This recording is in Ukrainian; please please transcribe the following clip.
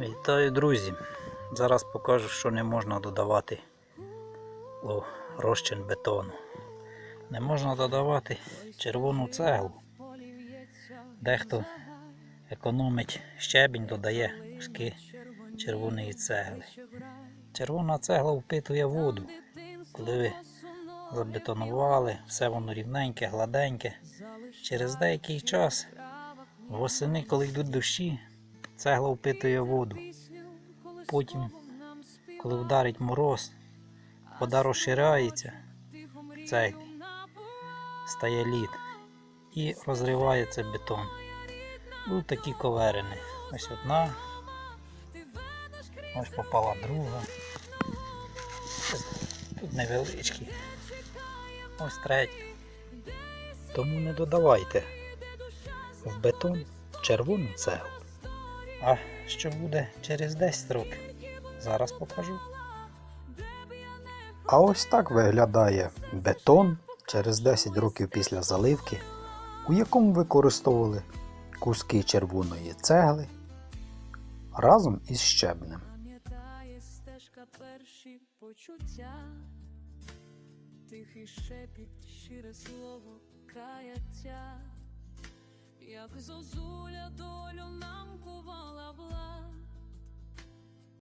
Вітаю, друзі! Зараз покажу, що не можна додавати у розчин бетону. Не можна додавати червону цеглу. Дехто економить щебінь, додає куски червоної цегли. Червона цегла впитує воду. Коли ви забетонували, все воно рівненьке, гладеньке. Через деякий час, восени, коли йдуть дощі, цегла впитує воду. Потім, коли вдарить мороз, вода розширяється, цеглі, стає лід і розривається бетон. Тут такі коверини. Ось одна, ось попала друга. Тут невеличкі. Ось третя. Тому не додавайте в бетон червону цеглу. А що буде через 10 років? Зараз покажу. А ось так виглядає бетон через 10 років після заливки, у якому використовували куски червоної цегли разом із щебнем. Пам'ятає стежка перші почуття, тихий шепіт, щире слово, каяття, як зозуля долю нам кувала благ,